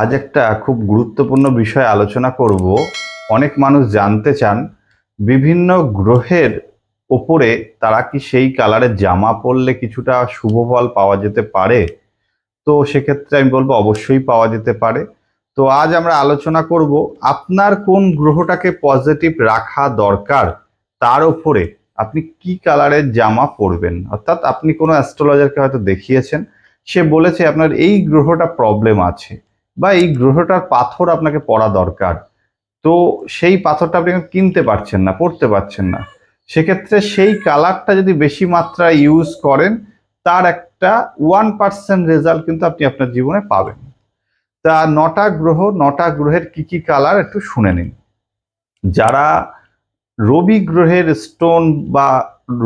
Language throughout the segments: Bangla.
আজ একটা খুব গুরুত্বপূর্ণ বিষয় আলোচনা করব। অনেক মানুষ জানতে চান, বিভিন্ন গ্রহের ওপরে তারা কি সেই কালারের জামা পরলে কিছুটা শুভ ফল পাওয়া যেতে পারে? তো সেক্ষেত্রে আমি বলব অবশ্যই পাওয়া যেতে পারে। তো আজ আমরা আলোচনা করব, আপনার কোন গ্রহটাকে পজিটিভ রাখা দরকার? তার উপরে আপনি কি কালারের জামা পরবেন? অর্থাৎ আপনি কোনো অ্যাস্ট্রোলজারকে হয়তো দেখিয়েছেন, সে বলেছে আপনার এই গ্রহটা প্রবলেম আছে। বা এই গ্রহটার পাথর আপনাকে পড়া দরকার। তো সেই পাথরটা আপনি কিনতে পারছেন না, পড়তে পারছেন না। সেক্ষেত্রে সেই কালারটা যদি বেশি মাত্রায় ইউজ করেন, তার একটা ওয়ান পার্সেন্ট রেজাল্ট কিন্তু আপনি আপনার জীবনে পাবেন। তা নটা গ্রহ, নটা গ্রহের কি কি কালার একটু শুনে নিন। যারা রবি গ্রহের স্টোন বা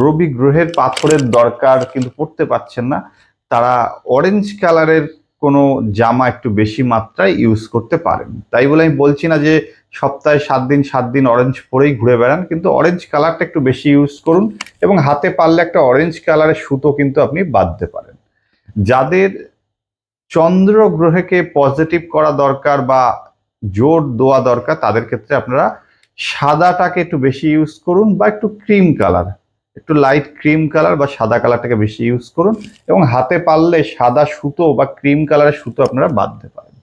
রবি গ্রহের পাথরের দরকার কিন্তু পড়তে পারছেন না, তারা অরেঞ্জ কালারের কোনো জামা একটু বেশি মাত্রায় ইউজ করতে পারেন। তাই বলে আমি বলছি না যে সপ্তাহে সাত দিন সাত দিন অরেঞ্জ পরেই ঘুরে বেড়ান, কিন্তু অরেঞ্জ কালারটা একটু বেশি ইউজ করুন এবং হাতে পারলে একটা অরেঞ্জ কালারের সুতো কিন্তু আপনি বাঁধতে পারেন। যাদের চন্দ্র গ্রহকে পজিটিভ করা দরকার বা জোর দেওয়া দরকার, তাদের ক্ষেত্রে আপনারা সাদাটাকে একটু বেশি ইউজ করুন বা একটু ক্রিম কালার একটু লাইট ক্রিম কালার বা সাদা কালারটাকে বেশি ইউজ করুন এবং হাতে পারলে সাদা সুতো বা ক্রিম কালারের সুতো আপনারা বাঁধতে পারেন।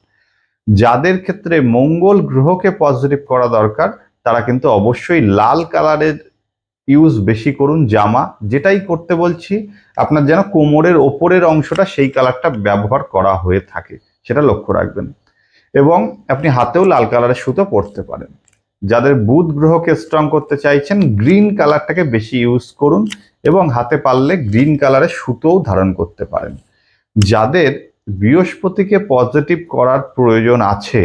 যাদের ক্ষেত্রে মঙ্গল গ্রহকে পজিটিভ করা দরকার, তারা কিন্তু অবশ্যই লাল কালারের ইউজ বেশি করুন, জামা। যেটাই করতে বলছি, আপনার যেন কোমরের ওপরের অংশটা সেই কালারটা ব্যবহার করা হয়ে থাকে, সেটা লক্ষ্য রাখবেন। এবং আপনি হাতেও লাল কালারের সুতো পরতে পারেন। যাদের বুধ গ্রহকে স্ট্রং করতে চাইছেন গ্রিন কালারটাকে বেশি ইউজ করুন এবং হাতে পারলে গ্রিন কালারের সুতোও ধারণ করতে পারেন। যাদের বৃহস্পতিকে পজিটিভ করার প্রয়োজন আছে,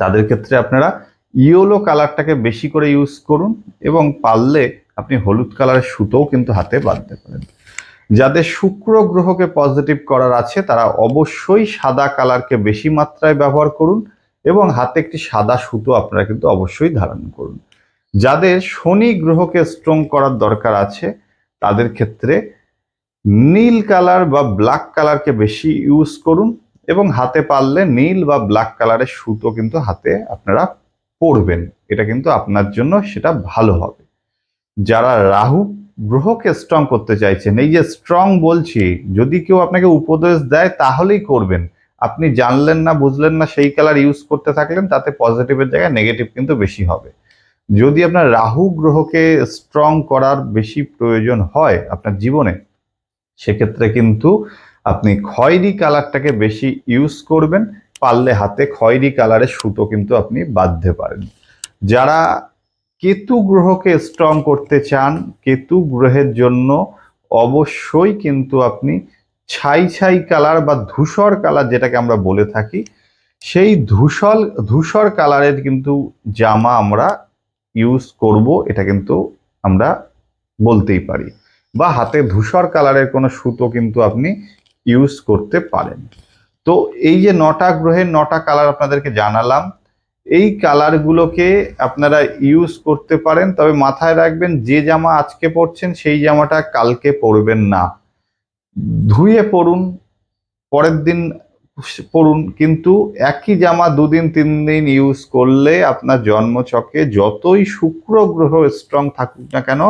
তাদের ক্ষেত্রে আপনারা ইয়েলো কালারটাকে বেশি করে ইউজ করুন এবং পারলে আপনি হলুদ কালারের সুতোও কিন্তু হাতে বাঁধতে পারেন। যাদের শুক্র গ্রহকে পজিটিভ করার আছে, তারা অবশ্যই সাদা কালারকে বেশি মাত্রায় ব্যবহার করুন এবং হাতে একটি সাদা সুতো আপনারা কিন্তু অবশ্যই ধারণ করুন। যাদের শনি গ্রহকে স্ট্রং করার দরকার আছে, তাদের ক্ষেত্রে নীল কালার বা ব্ল্যাক কালারকে বেশি ইউজ করুন এবং হাতে পারলে নীল বা ব্ল্যাক কালারের সুতো কিন্তু হাতে আপনারা পরবেন। এটা কিন্তু আপনার জন্য সেটা ভালো হবে। যারা রাহু গ্রহকে স্ট্রং করতে চাইছেন, এই যে স্ট্রং বলছি, যদি কেউ আপনাকে উপদেশ দেয় তাহলেই করবেন। আপনি জানলেন না, বুঝলেন না সেই কালার ইউজ করতে থাকলেন, তাতে পজিটিভের জায়গায় নেগেটিভ কিন্তু বেশি হবে। যদি আপনার রাহু গ্রহকে স্ট্রং করার বেশি প্রয়োজন হয় আপনার জীবনে, সেক্ষেত্রে কিন্তু আপনি খয়েরি কালারটাকে বেশি ইউজ করবেন, পারলে হাতে খয়েরি কালারের সুতো কিন্তু আপনি বাঁধতে পারেন। যারা কেতু গ্রহকে স্ট্রং করতে চান, কেতু গ্রহের জন্য অবশ্যই কিন্তু আপনি ছাই ছাই কালার বা ধূসর কালার যেটাকে আমরা বলে থাকি, সেই ধূসর ধূসর কালারের কিন্তু জামা আমরা ইউজ করব, এটা কিন্তু আমরা বলতেই পারি। বা হাতে ধূসর কালারের কোনো সুতো কিন্তু আপনি ইউজ করতে পারেন। তো এই যে নটা গ্রহের নটা কালার আপনাদেরকে জানালাম, এই কালারগুলোকে আপনারা ইউজ করতে পারেন, তবে মাথায় রাখবেন যে জামা আজকে পরছেন, সেই জামাটা কালকে পরবেন না। ধুয়ে পড়ুন, পরের দিন পড়ুন, কিন্তু একই জামা দুদিন, তিন দিন ইউজ করলে আপনার জন্মচকে যতই শুক্র গ্রহ স্ট্রং থাকুক না কেন,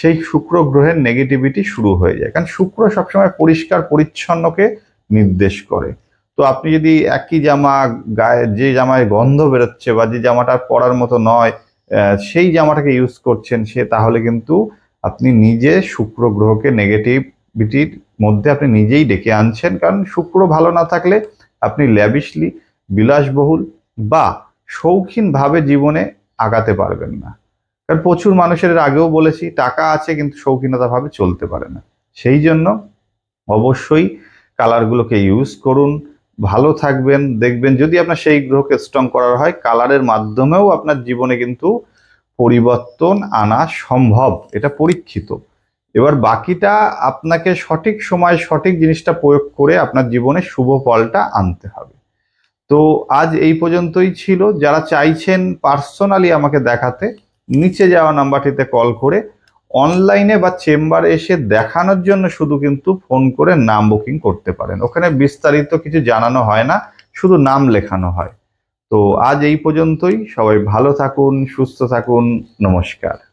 সেই শুক্র গ্রহের নেগেটিভিটি শুরু হয়ে যায়। কারণ শুক্র সবসময় পরিষ্কার, পরিচ্ছন্নকে নির্দেশ করে। তো আপনি যদি একই জামা গায়ে, যে জামায় গন্ধ বেরোচ্ছে বা যে জামাটা পরার মতো নয় সেই জামাটাকে ইউজ করছেন সে, তাহলে কিন্তু আপনি নিজে শুক্র গ্রহকে নেগেটিভিটির মধ্যে আপনি নিজেই ডেকে আনছেন, কারণ শুক্র ভালো না থাকলে আপনি ল্যাবিশলি বিলাসবহুল বা শৌখিনভাবে জীবনে আগাতে পারবেন না। কারণ প্রচুর মানুষের আগেও বলেছি, টাকা আছে কিন্তু শৌখিনতাভাবে চলতে পারে না। সেই জন্য অবশ্যই কালারগুলোকে ইউজ করুন, ভালো থাকবেন, দেখবেন যদি আপনার সেই গ্রহকে স্ট্রং করার হয় কালারের মাধ্যমেও আপনার জীবনে কিন্তু পরিবর্তন আনা সম্ভব, এটা পরীক্ষিত। এবার বাকিটা আপনাকে সঠিক সময় সঠিক জিনিসটা প্রয়োগ করে আপনার জীবনে শুভ ফলটা আনতে হবে। তো আজ এই পর্যন্তই ছিল। যারা চাইছেন পার্সোনালি আমাকে দেখাতে, নিচে যাওয়া নাম্বারটিতে কল করে অনলাইনে বা চেম্বারে এসে দেখানোর জন্য শুধু কিন্তু ফোন করে নাম বুকিং করতে পারেন। ওখানে বিস্তারিত কিছু জানানো হয় না, শুধু নাম লেখানো হয়। তো আজ এই পর্যন্তই। সবাই ভালো থাকুন, সুস্থ থাকুন। নমস্কার।